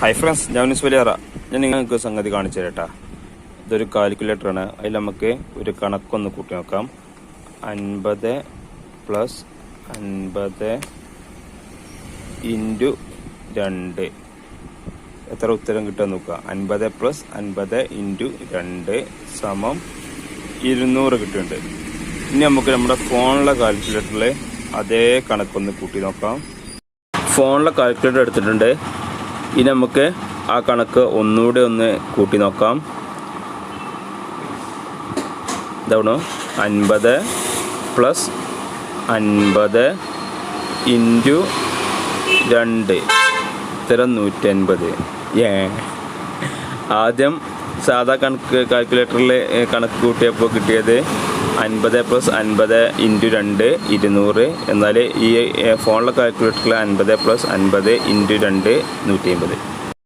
Hi friends ഞാൻ വലിയറ. ഞാൻ നിങ്ങൾക്ക് സംഗതി കാണിച്ചു തരട്ടാ ഇതൊരു കാൽക്കുലേറ്ററാണ് അതിൽ നമുക്ക് ഒരു കണക്കൊന്ന് കൂട്ടി നോക്കാം. അൻപത് പ്ലസ് അൻപത് ഇന്റു രണ്ട്. എത്ര ഉത്തരം കിട്ടുമെന്ന് നോക്കുക. അൻപത് പ്ലസ് അൻപത് ഇന്റു രണ്ട് സമം ഇരുന്നൂറ് കിട്ടുന്നുണ്ട്. ഇനി നമുക്ക് നമ്മുടെ ഫോണിലെ കാൽക്കുലേറ്ററിൽ അതേ കണക്കൊന്ന് കൂട്ടി നോക്കാം. ഫോണിലെ കാൽക്കുലേറ്റർ എടുത്തിട്ടുണ്ട്. ഇനി നമുക്ക് ആ കണക്ക് ഒന്നുകൂടെ ഒന്ന് കൂട്ടി നോക്കാം. ഇതാണ്? അൻപത് പ്ലസ് അൻപത് ഇന്റു രണ്ട്. ഇത്തരം നൂറ്റൻപത്. ഏ. ആദ്യം സാധാ കണക്ക് കാൽക്കുലേറ്ററിൽ കണക്ക് കൂട്ടിയപ്പോൾ കിട്ടിയത് അൻപത് പ്ലസ് അൻപത് ഇന്റു രണ്ട് ഇരുന്നൂറ്. എന്നാൽ ഈ ഫോണിലെ കാൽക്കുലേറ്ററിൽ അൻപത് പ്ലസ് അൻപത് ഇന്റു രണ്ട് നൂറ്റി അമ്പത്